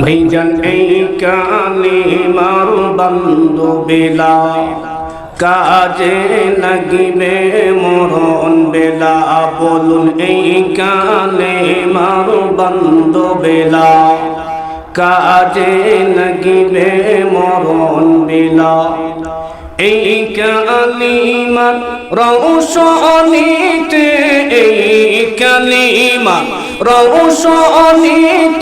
ভাইজান, এই কালিমার বন্ধু বেলা। কাজে লাগিবে মরণ বেলা। বলুন, এই কালিমার বন্ধু বেলা। কাজে লাগিবে মরণ বেলা। এই কালিমার রৌশনীতে এই কালিমা রৌশনীতে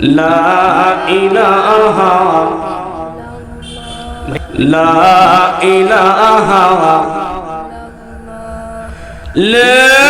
লা ইলাহা লা ইলাহা لا